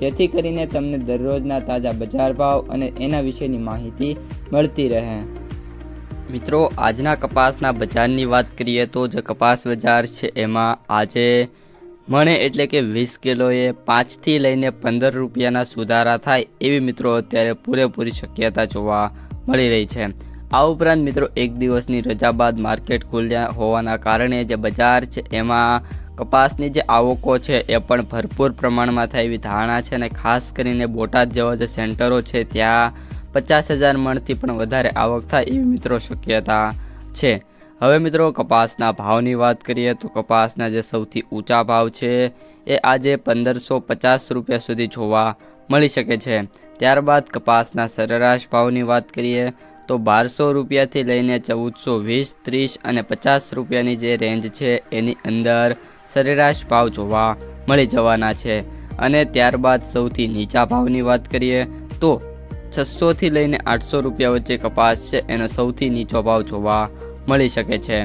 જેથી કરીને તમને દરરોજના તાજા બજાર ભાવ અને એના વિશેની માહિતી મળતી રહે. મિત્રો, આજના કપાસના બજારની વાત કરીએ તો જે કપાસ બજાર છે એમાં આજે મણે એટલે કે વીસ કિલોએ પાંચથી લઈને પંદર રૂપિયાના સુધારા થાય એવી મિત્રો અત્યારે પૂરેપૂરી શક્યતા જોવા મળી રહી છે. આ ઉપરાંત મિત્રો એક દિવસની રજા બાદ માર્કેટ ખુલ્યા હોવાના કારણે જે બજાર છે, એમાં કપાસની જે આવકો છે, એ પણ ભરપૂર પ્રમાણમાં થાય એવી ધારણા છે અને ખાસ કરીને બોટાદ જેવા જે સેન્ટરો છે, ત્યાં પચાસ હજાર મણથી પણ વધારે આવક થાય એવી મિત્રો શક્યતા છે. હવે મિત્રો કપાસના ભાવની વાત કરીએ તો કપાસના જે સૌથી ઊંચા ભાવ છે, એ આજે પંદરસો પચાસ રૂપિયા સુધી જોવા મળી શકે છે. ત્યારબાદ કપાસના સરેરાશ ભાવની વાત કરીએ તો બારસો રૂપિયાથી લઈને ચૌદસો વીસ, ત્રીસ અને પચાસ રૂપિયાની જે રેન્જ છે, એની અંદર સરેરાશ ભાવ જોવા મળી જવાના છે. અને ત્યારબાદ સૌથી નીચા ભાવની વાત કરીએ તો છસોથી લઈને આઠસો રૂપિયા વચ્ચે કપાસ છે, એનો સૌથી નીચો ભાવ જોવા મળી શકે છે.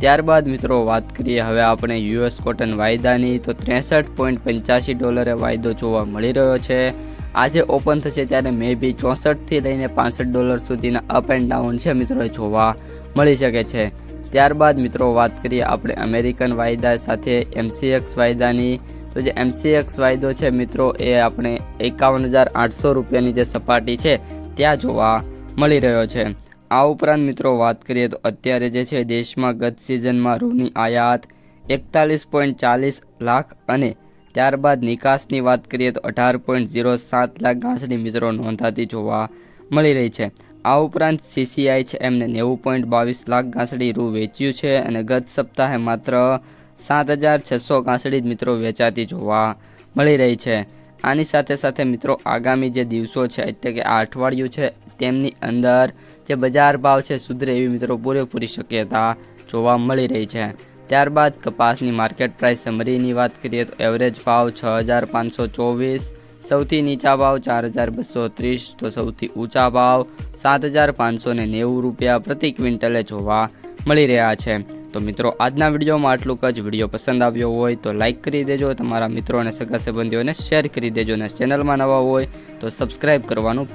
ત્યારબાદ મિત્રો વાત કરીએ હવે આપણે યુએસ કોટન વાયદાની, તો ત્રેસઠ પોઈન્ટ પંચ્યાસી ડોલરે વાયદો જોવા મળી રહ્યો છે. આજે ઓપન થશે ત્યારે મે બી ચોસઠથી લઈને પાસઠ ડોલર સુધીના અપ એન્ડ ડાઉન છે મિત્રો જોવા મળી શકે છે. ત્યારબાદ મિત્રો વાત કરીએ આપણે અમેરિકન વાયદા સાથે એમસીએક્સ વાયદાની. તો જે એમસીએક્સ વાયદો છે મિત્રો, એ આપણે એકાવન હજાર આઠસો રૂપિયાની જે સપાટી છે, ત્યાં જોવા મળી રહ્યો છે. આ ઉપરાંત મિત્રો વાત કરીએ તો અત્યારે જે છે દેશમાં ગત સિઝનમાં રૂની આયાત એકતાલીસ પોઈન્ટ ચાલીસ લાખ અને ત્યારબાદ નિકાસની વાત કરીએ તો અઢાર પોઈન્ટ ઝીરો સાત લાખ ઘાસડી મિત્રો નોંધાતી જોવા મળી રહી છે. આ ઉપરાંત સીસીઆઈ છે, એમને નેવું પોઈન્ટ બાવીસ લાખ ઘાસડી રૂ વેચ્યું છે અને ગત સપ્તાહે માત્ર સાત હજાર છસો ઘાસડી જ મિત્રો વેચાતી જોવા મળી રહી છે. આની સાથે સાથે મિત્રો આગામી જે દિવસો છે, એટલે કે આ અઠવાડિયું છે, તેમની અંદર જે બજાર ભાવ છે, સુધરે એવી મિત્રો પૂરેપૂરી શક્યતા જોવા મળી રહી છે. ત્યારબાદ કપાસની માર્કેટ પ્રાઇસ સમરીની વાત કરીએ તો એવરેજ ભાવ છ હજાર પાંચસો ચોવીસ, સૌથી નીચા ભાવ ચાર હજાર બસો ત્રીસ, તો સૌથી ઊંચા ભાવ સાત હજાર પાંચસો ને નેવું રૂપિયા પ્રતિ ક્વિન્ટલે જોવા મળી રહ્યા છે. તો મિત્રો, આજના વિડીયોમાં આટલું જ. વીડિયો પસંદ આવ્યો હોય તો લાઇક કરી દેજો, તમારા મિત્રો અને સગા સંબંધીઓને શેર કરી દેજો અને ચેનલમાં નવા હોય તો સબસ્ક્રાઈબ કરવાનું